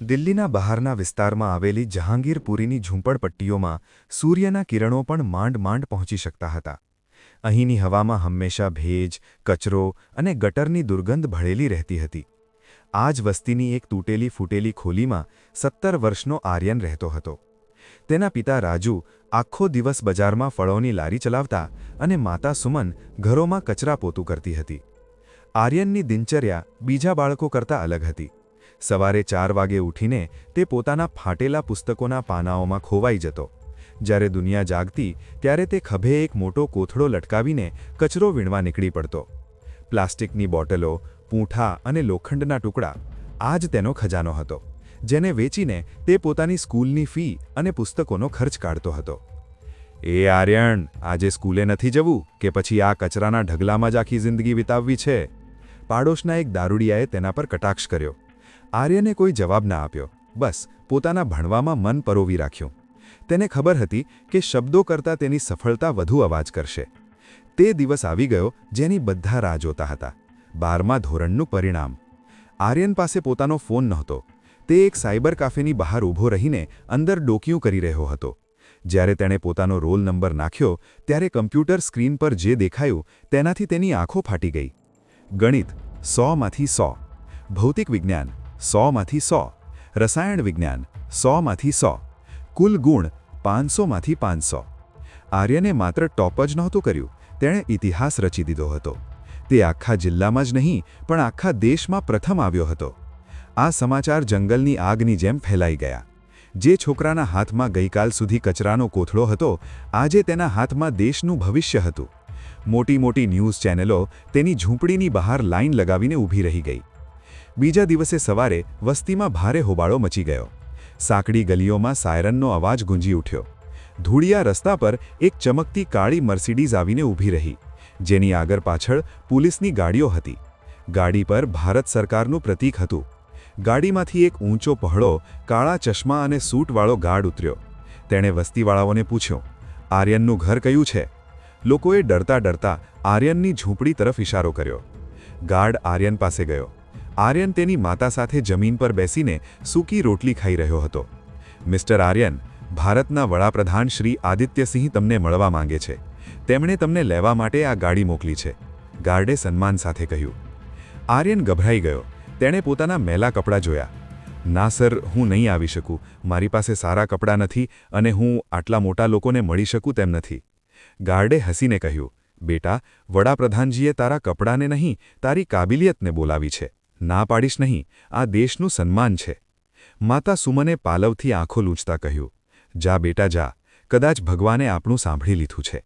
દિલ્હીના બહારના વિસ્તારમાં આવેલી જહાંગીરપુરીની ઝૂંપડપટ્ટીઓમાં સૂર્યના કિરણો પણ માંડ માંડ પહોંચી શકતા હતા. અહીંની હવામાં હંમેશા ભેજ, કચરો અને ગટરની દુર્ગંધ ભળેલી રહેતી હતી. આ જ વસ્તીની એક તૂટેલી ફૂટેલી ખોલીમાં સત્તર વર્ષનો આર્યન રહેતો હતો. તેના પિતા રાજુ આખો દિવસ બજારમાં ફળોની લારી ચલાવતા અને માતા સુમન ઘરોમાં કચરા પોતું કરતી હતી. આર્યનની દિનચર્યા બીજા બાળકો કરતાં અલગ હતી. સવારે ચાર વાગે ઉઠીને તે પોતાના ફાટેલા પુસ્તકોના પાનાઓમાં ખોવાઈ જતો. જ્યારે દુનિયા જાગતી, ત્યારે તે ખભે એક મોટો કોથળો લટકાવીને કચરો વીણવા નીકળી પડતો. પ્લાસ્ટિકની બોટલો, પૂંઠા અને લોખંડના ટુકડા આ જ તેનો ખજાનો હતો, જેને વેચીને તે પોતાની સ્કૂલની ફી અને પુસ્તકોનો ખર્ચ કાઢતો હતો. એ આર્યણ, આજે સ્કૂલે નથી જવું કે પછી આ કચરાના ઢગલામાં જ આખી જિંદગી વિતાવવી છે? પાડોશના એક દારૂડિયાએ તેના પર કટાક્ષ કર્યો. આર્યને કોઈ જવાબ ના આપ્યો. બસ, પોતાના ભણવામાં મન પરોવી રાખ્યું. તેને ખબર હતી કે શબ્દો કરતાં તેની સફળતા વધુ અવાજ કરશે. તે દિવસ આવી ગયો જેની બધા રાહ જોતા હતા. બારમા ધોરણનું પરિણામ. આર્યન પાસે પોતાનો ફોન નહોતો. તે એક સાયબર કાફેની બહાર ઊભો રહીને અંદર ડોકિયું કરી રહ્યો હતો. જ્યારે તેણે પોતાનો રોલ નંબર નાખ્યો, ત્યારે કમ્પ્યુટર સ્ક્રીન પર જે દેખાયું, તેનાથી તેની આંખો ફાટી ગઈ. ગણિત સોમાંથી સો. ભૌતિક વિજ્ઞાન. સોમાંથી સો. રસાયણ વિજ્ઞાન, સોમાંથી સો. કુલ ગુણ, પાંચસોમાંથી પાંચસો. આર્યને માત્ર ટોપ જ નહોતું કર્યું, તેણે ઇતિહાસ રચી દીધો હતો. તે આખા જિલ્લામાં જ નહીં, પણ આખા દેશમાં પ્રથમ આવ્યો હતો. આ સમાચાર જંગલની આગની જેમ ફેલાઈ ગયા. જે છોકરાના હાથમાં ગઈકાલ સુધી કચરાનો કોથળો હતો, આજે તેના હાથમાં દેશનું ભવિષ્ય હતું. મોટી મોટી ન્યૂઝ ચેનલો તેની ઝૂંપડીની બહાર લાઈન લગાવીને ઊભી રહી ગઈ. બીજા દિવસે સવારે વસ્તીમાં ભારે હોબાળો મચી ગયો. સાંકડી ગલીઓમાં સાયરનનો અવાજ ગુંજી ઉઠ્યો. ધૂળિયા રસ્તા પર એક ચમકતી કાળી મર્સિડીઝ આવીને ઊભી રહી, જેની આગળ પાછળ પોલીસની ગાડીઓ હતી. ગાડી પર ભારત સરકારનું પ્રતીક હતું. ગાડીમાંથી એક ઊંચો પહળો, કાળા ચશ્મા અને સૂટવાળો ગાર્ડ ઉતર્યો. તેણે વસ્તીવાળાઓને પૂછ્યો, આર્યનનું ઘર કયું છે? લોકોએ ડરતા ડરતા આર્યનની ઝૂંપડી તરફ ઇશારો કર્યો. ગાર્ડ આર્યન પાસે ગયો. આર્યન તેની માતા સાથે જમીન પર બેસીને સૂકી રોટલી ખાઈ રહ્યો હતો. મિસ્ટર આર્યન, ભારતના વડાપ્રધાન શ્રી આદિત્યસિંહ તમને મળવા માંગે છે. તેમણે તમને લેવા માટે આ ગાડી મોકલી છે, ગાર્ડે સન્માન સાથે કહ્યું. આર્યન ગભરાઈ ગયો. તેણે પોતાના મેલા કપડાં જોયા. ના સર, હું નહીં આવી શકું. મારી પાસે સારા કપડાં નથી અને હું આટલા મોટા લોકોને મળી શકું તેમ નથી. ગાર્ડે હસીને કહ્યું. બેટા, વડાપ્રધાનજીએ તારા કપડાંને નહીં, તારી કાબિલિયતને બોલાવી છે. ના પાડીશ નહીં, આ દેશનું સન્માન છે. માતા સુમને પાલવથી આંખો લૂંચતા કહ્યું, જા બેટા જા, કદાચ ભગવાને આપણું સાંભળી લીધું છે.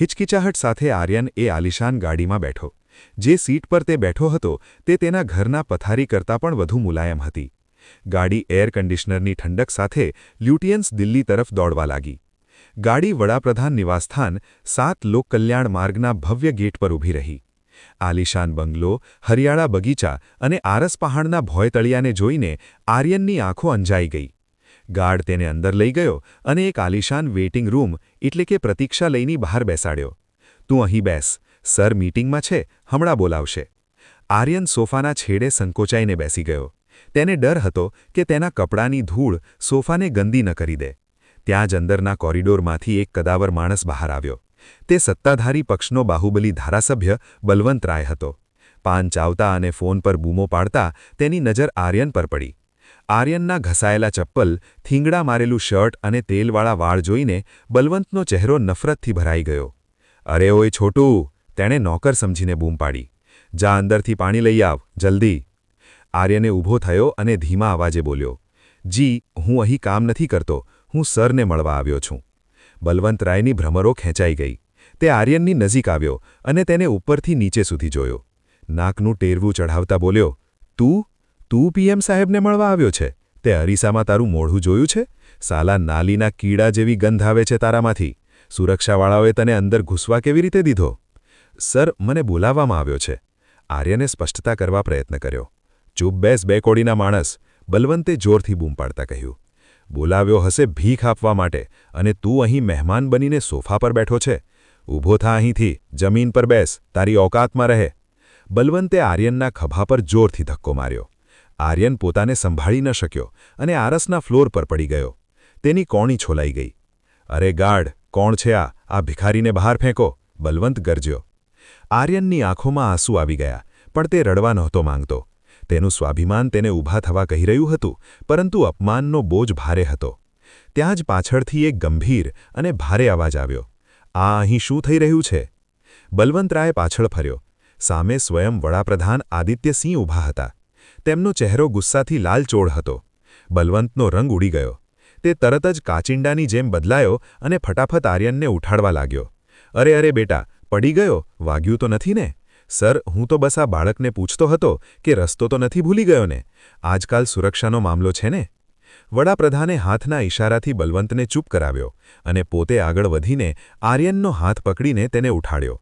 હિચકિચાહટ સાથે આર્યન એ આલિશાન ગાડીમાં બેઠો. જે સીટ પર તે બેઠો હતો, તે તેના ઘરના પથારી કરતાં પણ વધુ મુલાયમ હતી. ગાડી એર કન્ડિશનરની ઠંડક સાથે લ્યુટિયન્સ દિલ્હી તરફ દોડવા લાગી. ગાડી વડાપ્રધાન નિવાસસ્થાન સાત લોકકલ્યાણ માર્ગના ભવ્ય ગેટ પર ઊભી રહી. આલિશાન બંગલો, હરિયાળા બગીચા અને આરસ પહાડના ભોયતળિયાને જોઈને આર્યનની આંખો અંજાઈ ગઈ. ગાર્ડ તેને અંદર લઈ ગયો અને એક આલિશાન વેઇટિંગ રૂમ એટલે કે પ્રતીક્ષા લઈની બહાર બેસાડ્યો. તું અહીં બેસ, સર મીટિંગમાં છે, હમણાં બોલાવશે. આર્યન સોફાના છેડે સંકોચાઈને બેસી ગયો. તેને ડર હતો કે તેના કપડાની ધૂળ સોફાને ગંદી ન કરી દે. ત્યાં જ અંદરના કોરિડોરમાંથી એક કદાવર માણસ બહાર આવ્યો. તે સત્તાધારી પક્ષનો બાહુબલી ધારાસભ્ય બલવંતરાય હતો. પાન ચાવતા અને ફોન પર બૂમો પાડતા તેની નજર આર્યન પર પડી. આર્યનના ઘસાયેલા ચપ્પલ, થીંગડા મારેલું શર્ટ અને તેલવાળા વાળ જોઈને બલવંતનો ચહેરો નફરતથી ભરાઈ ગયો. અરે ઓય છોટું, તેણે નોકર સમજીને બૂમ પાડી. જા અંદરથી પાણી લઈ આવ, જલ્દી. આર્યને ઊભો થયો અને ધીમા અવાજે બોલ્યો. જી, હું અહીં કામ નથી કરતો, હું સરને મળવા આવ્યો છું. બલવંતરાયની ભ્રમરો ખેંચાઈ ગઈ. તે આર્યનની નજીક આવ્યો અને તેને ઉપરથી નીચે સુધી જોયો. નાકનું ટેરવું ચઢાવતા બોલ્યો, તું તું પીએમ સાહેબને મળવા આવ્યો છે? તે અરીસામાં તારું મોઢું જોયું છે? સાલા નાલીના કીડા જેવી ગંધ આવે છે તારામાંથી. સુરક્ષાવાળાઓએ તને અંદર ઘૂસવા કેવી રીતે દીધો? સર, મને બોલાવવામાં આવ્યો છે. આર્યને સ્પષ્ટતા કરવા પ્રયત્ન કર્યો. ચૂપ બેસ કોડીના માણસ, બલવંતે જોરથી બૂમ પાડતા કહ્યું. બોલાવ્યો હશે ભીખ આપવા માટે અને તું અહીં મહેમાન બનીને સોફા પર બેઠો છે. ઊભો થા અહીંથી, જમીન પર બેસ, તારી ઓકાતમાં રહે. બલવંતે આર્યનના ખભા પર જોરથી ધક્કો માર્યો. આર્યન પોતાને સંભાળી ન શક્યો અને આરસના ફ્લોર પર પડી ગયો. તેની કોણી છોલાઈ ગઈ. અરે ગાઢ, કોણ છે આ? આ ભિખારીને બહાર ફેંકો. બલવંત ગરજ્યો. આર્યનની આંખોમાં આંસુ આવી ગયા, પણ તે રડવા નહોતો માંગતો. તેનું સ્વાભિમાન તેને ઊભા થવા કહી રહ્યું હતું, પરંતુ અપમાનનો બોજ ભારે હતો. ત્યાં જ પાછળથી એક ગંભીર અને ભારે અવાજ આવ્યો. આ અહીં શું થઈ રહ્યું છે? બલવંતરાય પાછળ ફર્યો. સામે સ્વયં વડાપ્રધાન આદિત્યસિંહ ઊભા હતા. તેમનો ચહેરો ગુસ્સાથી લાલચોળ હતો. બલવંતનો રંગ ઉડી ગયો. તે તરત જ કાચિંડાની જેમ બદલાયો અને ફટાફટ આર્યનને ઉઠાડવા લાગ્યો. અરે અરે બેટા, પડી ગયો? વાગ્યું તો નથી ને? સર, હું તો બસ આ બાળકને પૂછતો હતો કે રસ્તો તો નથી ભૂલી ગયો ને આજકાલ સુરક્ષાનો મામલો છે ને? વડાપ્રધાને હાથના ઇશારાથી બલવંતને ચૂપ કરાવ્યો અને પોતે આગળ વધીને આર્યનનો હાથ પકડીને તેને ઉઠાડ્યો.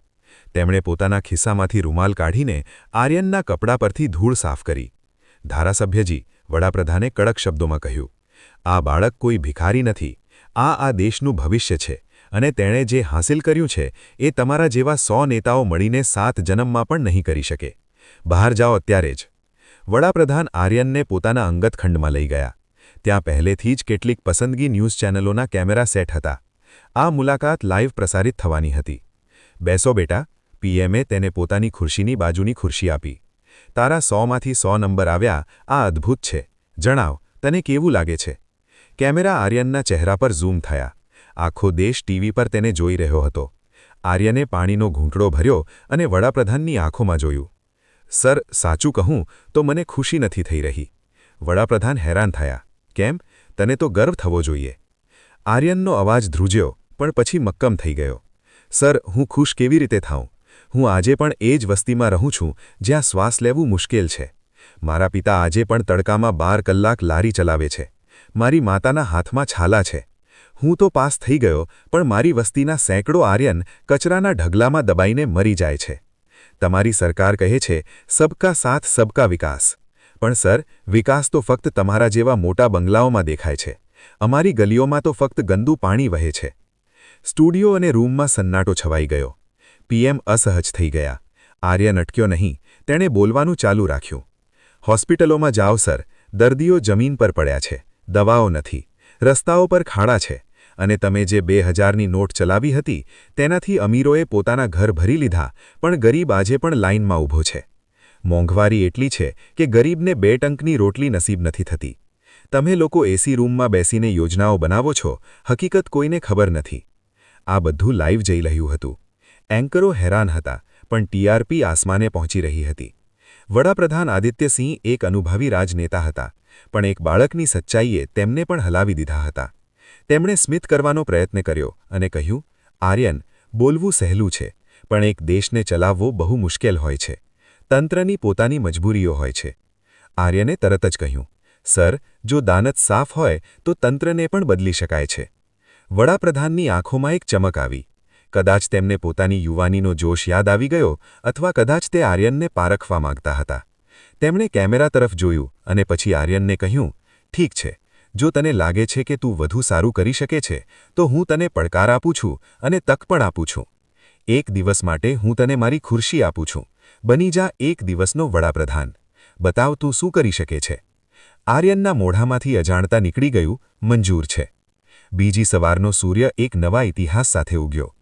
તેમણે પોતાના ખિસ્સામાંથી રૂમાલ કાઢીને આર્યનના કપડા પરથી ધૂળ સાફ કરી. ધારાસભ્યજી વડાપ્રધાને કડક શબ્દોમાં કહ્યું, આ બાળક કોઈ ભિખારી નથી. આ આ દેશનું ભવિષ્ય છે અને તેણે જે હાંસિલ કર્યું છે એ તમારા જેવા સો નેતાઓ મળીને સાત જન્મમાં પણ નહીં કરી શકે. બહાર જાઓ અત્યારે જ. વડાપ્રધાન આર્યનને પોતાના અંગત ખંડમાં લઈ ગયા. ત્યાં પહેલેથી જ કેટલીક પસંદગી ન્યૂઝ ચેનલોના કેમેરા સેટ હતા. આ મુલાકાત લાઇવ પ્રસારિત થવાની હતી. બેસો બેટા, પીએમએ તેને પોતાની ખુરશીની બાજુની ખુરશી આપી. તારા સોમાંથી સો નંબર આવ્યા, આ અદ્ભુત છે. જણાવ, તને કેવું લાગે છે? કેમેરા આર્યનના ચહેરા પર ઝૂમ થયા. આખો દેશ ટીવી પર તેને જોઈ રહ્યો હતો. આર્યને પાણીનો ઘૂંટડો ભર્યો અને વડાપ્રધાનની આંખોમાં જોયું. સર, સાચું કહું તો મને ખુશી નથી થઈ રહી. વડાપ્રધાન હેરાન થયા. કેમ? તને તો ગર્વ થવો જોઈએ. આર્યનનો અવાજ ધ્રુજ્યો, પણ પછી મક્કમ થઈ ગયો. સર, હું ખુશ કેવી રીતે થાઉં? હું આજે પણ એ જ વસ્તીમાં રહું છું, જ્યાં શ્વાસ લેવું મુશ્કેલ છે. મારા પિતા આજે પણ તડકામાં બાર કલાક લારી ચલાવે છે. મારી માતાના હાથમાં છાલા છે. હું તો પાસ થઈ ગયો, પણ મારી વસ્તીના સેંકડો આર્યન કચરાના ઢગલામાં દબાઈને મરી જાય છે. તમારી સરકાર કહે છે, સબકા સાથ, સબકા વિકાસ. પણ સર, વિકાસ તો ફક્ત તમારા જેવા મોટા બંગલાઓમાં દેખાય છે. અમારી ગલીઓમાં તો ફક્ત ગંદુ પાણી વહે છે. સ્ટુડિયો અને રૂમમાં સન્નાટો છવાઈ ગયો. પીએમ અસહજ થઈ ગયા. આર્યન અટક્યો નહીં, તેણે બોલવાનું ચાલુ રાખ્યું. હોસ્પિટલોમાં જાઓ સર, દર્દીઓ જમીન પર પડ્યા છે, દવાઓ નથી, રસ્તાઓ પર ખાડા છે, અને તમે જે બે હજારની નોટ ચલાવી હતી, તેનાથી અમીરોએ પોતાના ઘર ભરી લીધા, પણ ગરીબ આજે પણ લાઇનમાં ઊભો છે. મોંઘવારી એટલી છે કે ગરીબને બે ટંકની રોટલી નસીબ નથી થતી. તમે લોકો એસી રૂમમાં બેસીને યોજનાઓ બનાવો છો, હકીકત કોઈને ખબર નથી. આ બધું લાઈવ જઈ રહ્યું હતું. એન્કરો હેરાન હતા, પણ ટીઆરપી આસમાને પહોંચી રહી હતી. વડાપ્રધાન આદિત્યસિંહ એક અનુભવી રાજનેતા હતા, પણ એક બાળકની સચ્ચાઈએ તેમને પણ હલાવી દીધા હતા. તેમણે સ્મિત કરવાનો પ્રયત્ન કર્યો અને કહ્યું, આર્યન, બોલવું સહેલું છે, પણ એક દેશને ચલાવવો બહુ મુશ્કેલ હોય છે. તંત્રની પોતાની મજબૂરીઓ હોય છે. આર્યને તરત જ કહ્યું, સર, જો દાનત સાફ હોય, તો તંત્રને પણ બદલી શકાય છે. વડાપ્રધાનની આંખોમાં એક ચમક આવી. કદાચ તેમને પોતાની યુવાનીનો જોશ યાદ આવી ગયો અથવા કદાચ તે આર્યનને પારખવા માંગતા હતા. તેમણે કેમેરા તરફ જોયું અને પછી આર્યનને કહ્યું, ઠીક છે. જો તને લાગે છે કે તું વધુ સારું કરી શકે છે, તો હું તને પડકાર આપું છું અને તક પણ આપું છું. એક દિવસ માટે હું તને મારી ખુરશી આપું છું. બની જા એક દિવસનો વડાપ્રધાન. બતાવ તું શું કરી શકે છે? આર્યનના મોઢામાંથી અજાણતા નીકળી ગયું મંજૂર છે. બીજી સવારનો સૂર્ય એક નવા ઇતિહાસ સાથે ઉગ્યો.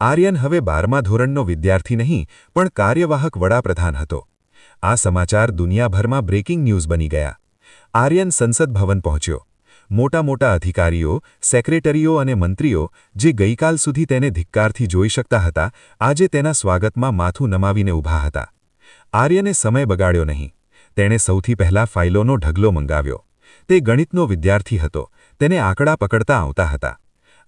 આર્યન હવે બારમા ધોરણનો વિદ્યાર્થી નહીં, પણ કાર્યવાહક વડાપ્રધાન હતો. આ સમાચાર દુનિયાભરમાં બ્રેકિંગ ન્યૂઝ બની ગયા. આર્યન સંસદ ભવન પહોંચ્યો. મોટા મોટા અધિકારીઓ, સેક્રેટરીઓ અને મંત્રીઓ, જે ગઈકાલ સુધી તેને ધિક્કારથી જોઈ શકતા હતા, આજે તેના સ્વાગતમાં માથું નમાવીને ઊભા હતા. આર્યને સમય બગાડ્યો નહીં. તેણે સૌથી પહેલા ફાઇલોનો ઢગલો મંગાવ્યો. તે ગણિતનો વિદ્યાર્થી હતો. તેને આંકડા પકડતા આવતા હતા.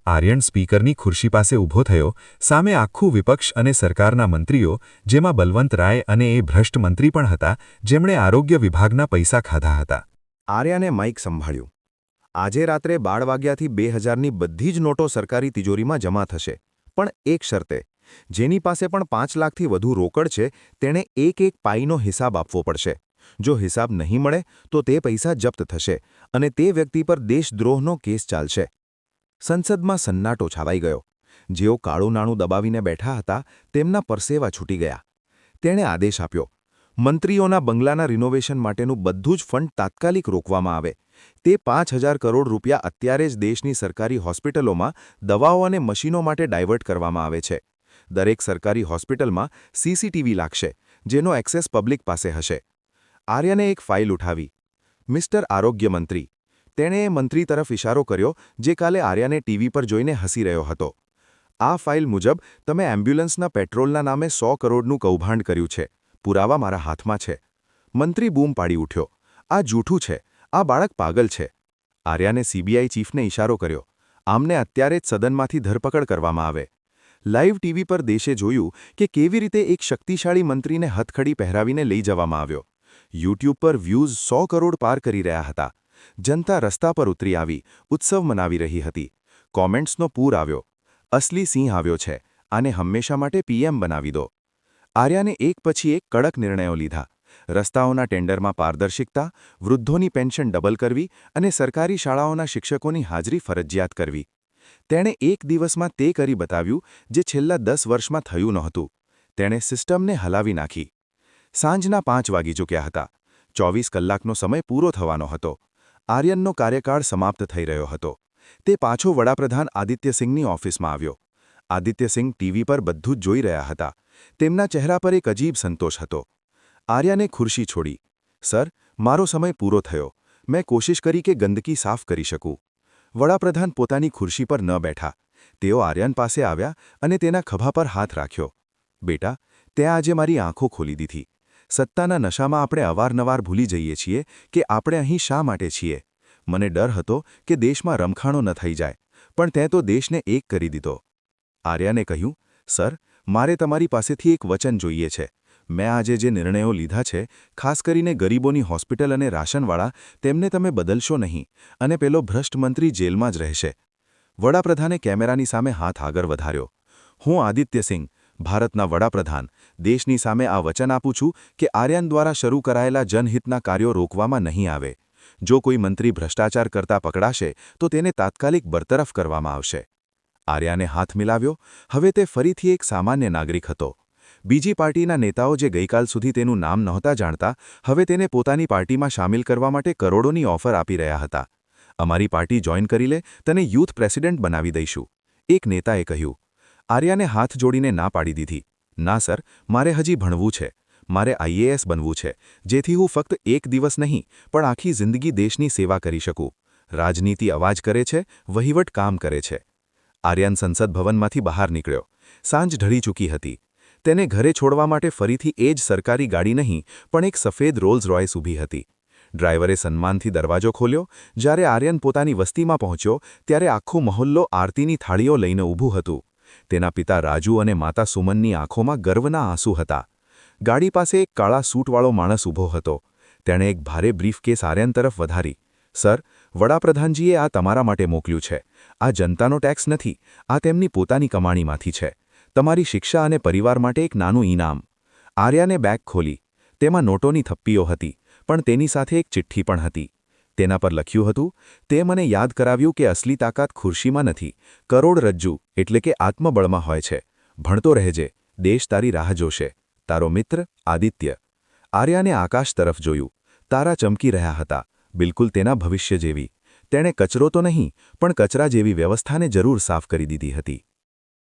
આર્યન સ્પીકરની ખુરશી પાસે ઊભો થયો. સામે આખું વિપક્ષ અને સરકારના મંત્રીઓ, જેમાં બલવંત રાય અને એ ભ્રષ્ટ મંત્રી પણ હતા, જેમણે આરોગ્ય વિભાગના પૈસા ખાધા હતા. આર્યાને માઇક સંભાળ્યું. આજે રાત્રે બાર વાગ્યાથી બે હજારની બધી જ નોટો સરકારી તિજોરીમાં જમા થશે. પણ એક શરતે, જેની પાસે પણ પાંચ લાખથી વધુ રોકડ છે, તેણે એક એક પાઈનો હિસાબ આપવો પડશે. જો હિસાબ નહીં મળે, તો તે પૈસા જપ્ત થશે અને તે વ્યક્તિ પર દેશદ્રોહનો કેસ ચાલશે. સંસદમાં સન્નાટો છાવાઈ ગયો. જેઓ કાળું નાણું દબાવીને બેઠા હતા, તેમના પરસેવા છૂટી ગયા. તેણે આદેશ આપ્યો મંત્રીઓના બંગલાના રિનોવેશન માટેનું બધું જ ફંડ તાત્કાલિક રોકવામાં આવે. તે પાંચ કરોડ રૂપિયા અત્યારે જ દેશની સરકારી હોસ્પિટલોમાં દવાઓ અને મશીનો માટે ડાયવર્ટ કરવામાં આવે છે. દરેક સરકારી હોસ્પિટલમાં સીસીટીવી લાગશે, જેનો એક્સેસ પબ્લિક પાસે હશે. આર્યને એક ફાઇલ ઉઠાવી. મિસ્ટર આરોગ્ય મંત્રી, તેણે એ મંત્રી તરફ ઇશારો કર્યો, જે કાલે આર્યાને ટીવી પર જોઈને હસી રહ્યો હતો. આ ફાઇલ મુજબ, તમે એમ્બ્યુલન્સના પેટ્રોલના નામે સો કરોડનું કૌભાંડ કર્યું છે. પુરાવા મારા હાથમાં છે. મંત્રી બૂમ પાડી ઉઠ્યો. આ જૂઠું છે. આ બાળક પાગલ છે. આર્યાને સીબીઆઈ ચીફને ઇશારો કર્યો. આમને અત્યારે જ સદનમાંથી ધરપકડ કરવામાં આવે. લાઇવ ટીવી પર દેશે જોયું કે કેવી રીતે એક શક્તિશાળી મંત્રીને હથખડી પહેરાવીને લઈ જવામાં આવ્યો. યુટ્યુબ પર વ્યૂઝ સો કરોડ પાર કરી રહ્યા હતા. જનતા રસ્તા પર ઉતરી આવી, ઉત્સવ મનાવી રહી હતી. કોમેન્ટ્સનો પૂર આવ્યો. અસલી સિંહ આવ્યો છે. આને હંમેશા માટે પીએમ બનાવી દો. આર્યાને એક પછી એક કડક નિર્ણયો લીધા. રસ્તાઓના ટેન્ડરમાં પારદર્શિકતા, વૃદ્ધોની પેન્શન ડબલ કરવી અને સરકારી શાળાઓના શિક્ષકોની હાજરી ફરજિયાત કરવી. તેણે એક દિવસમાં તે કરી બતાવ્યું જે છેલ્લા દસ વર્ષમાં થયું નહોતું. તેણે સિસ્ટમને હલાવી નાખી. સાંજના પાંચ વાગી ચૂક્યા હતા. ચોવીસ કલાકનો સમય પૂરો થવાનો હતો. આર્યનનો કાર્યકાળ સમાપ્ત થઈ રહ્યો હતો. તે પાછો વડાપ્રધાન આદિત્યસિંહની ઓફિસમાં આવ્યો. આદિત્યસિંહ ટીવી પર બધું જ જોઈ રહ્યા હતા. તેમના ચહેરા પર એક અજીબ સંતોષ હતો. આર્યાને ખુરશી છોડી, સર, મારો સમય પૂરો થયો. મેં કોશિશ કરી કે ગંદકી સાફ કરી શકું. વડાપ્રધાન પોતાની ખુરશી પર ન બેઠા. તેઓ આર્યન પાસે આવ્યા અને તેના ખભા પર હાથ રાખ્યો. બેટા તે આજે મારી આંખો ખોલી દીધી. સત્તાના નશામાં આપણે અવારનવાર ભૂલી જઈએ છીએ કે આપણે અહીં શા માટે છીએ. મને ડર હતો કે દેશમાં રમખાણો ન થઈ જાય, પણ તે તો દેશને એક કરી દીધો. આર્યાને કહ્યું, સર મારે તમારી પાસેથી એક વચન જોઈએ છે. મેં આજે જે નિર્ણયો લીધા છે, ખાસ કરીને ગરીબોની હોસ્પિટલ અને રાશનવાળા, તેમને તમે બદલશો નહીં, અને પેલો ભ્રષ્ટ મંત્રી જેલમાં જ રહેશે. વડાપ્રધાને કેમેરાની સામે હાથ આગળ વધાર્યો. હું આદિત્યસિંહ ભારતના વડાપ્રધાન, દેશની સામે આ વચન આપું છું કે આર્યન દ્વારા શરૂ કરાયેલા જનહિતના કાર્યો રોકવામાં નહીં આવે. જો કોઈ મંત્રી ભ્રષ્ટાચાર કરતા પકડાશે, તો તેને તાત્કાલિક બરતરફ કરવામાં આવશે. આર્યાને હાથ મિલાવ્યો. હવે તે ફરીથી એક સામાન્ય નાગરિક હતો. બીજી પાર્ટીના નેતાઓ જે ગઈકાલ સુધી તેનું નામ નહોતા જાણતા, હવે તેને પોતાની પાર્ટીમાં સામેલ કરવા માટે કરોડોની ઓફર આપી રહ્યા હતા. અમારી પાર્ટી જોઈન કરી લે, તને યુથ પ્રેસિડેન્ટ બનાવી દઈશું. એક નેતાએ કહ્યું, આર્યાને હાથ જોડીને ના પાડી દીધી. ના સર, મારે હજી ભણવું છે. મારે આઈએએસ બનવું છે, જેથી હું ફક્ત એક દિવસ નહીં, પણ આખી જિંદગી દેશની સેવા કરી શકું. રાજનીતિ અવાજ કરે છે, વહીવટ કામ કરે છે. આર્યન સંસદ ભવનમાંથી બહાર નીકળ્યો. સાંજ ઢળી ચૂકી હતી. તેને ઘરે છોડવા માટે ફરીથી એ જ સરકારી ગાડી નહીં, પણ એક સફેદ રોલ્સ રોયસ ઊભી હતી. ડ્રાઈવરે સન્માનથી દરવાજો ખોલ્યો. જ્યારે આર્યન પોતાની વસ્તીમાં પહોંચ્યો, ત્યારે આખો મહોલ્લો આરતીની થાળીઓ લઈને ઊભું હતું. તેના પિતા રાજુ અને માતા સુમનની આંખોમાં ગર્વના આંસુ હતા. ગાડી પાસે એક કાળા સૂટવાળો માણસ ઊભો હતો. તેણે એક ભારે બ્રીફકેસ આર્યન તરફ વધારી. સર, વડાપ્રધાનજીએ આ તમારા માટે મોકલ્યું છે. આ જનતાનો ટેક્સ નથી, આ તેમની પોતાની કમાણીમાંથી છે. તમારી શિક્ષા અને પરિવાર માટે એક નાનું ઇનામ આર્યાને બેગ ખોલી. તેમાં નોટોની થપ્પીઓ હતી, પણ તેની સાથે એક ચિઠ્ઠી પણ હતી. તેના પર લખ્યું હતું, તે મને યાદ કરાવ્યું કે અસલી તાકાત ખુરશીમાં નથી કરોડરજ્જુ એટલે કે આત્મબળમાં હોય છે. ભણતો રહેજે, દેશ તારી રાહ જોશે. તારો મિત્ર, આદિત્ય. આર્યાને આકાશ તરફ જોયું. તારા ચમકી રહ્યા હતા, બિલકુલ તેના ભવિષ્ય જેવી. તેણે કચરો તો નહીં પણ કચરા જેવી વ્યવસ્થાને જરૂર સાફ કરી દીધી હતી.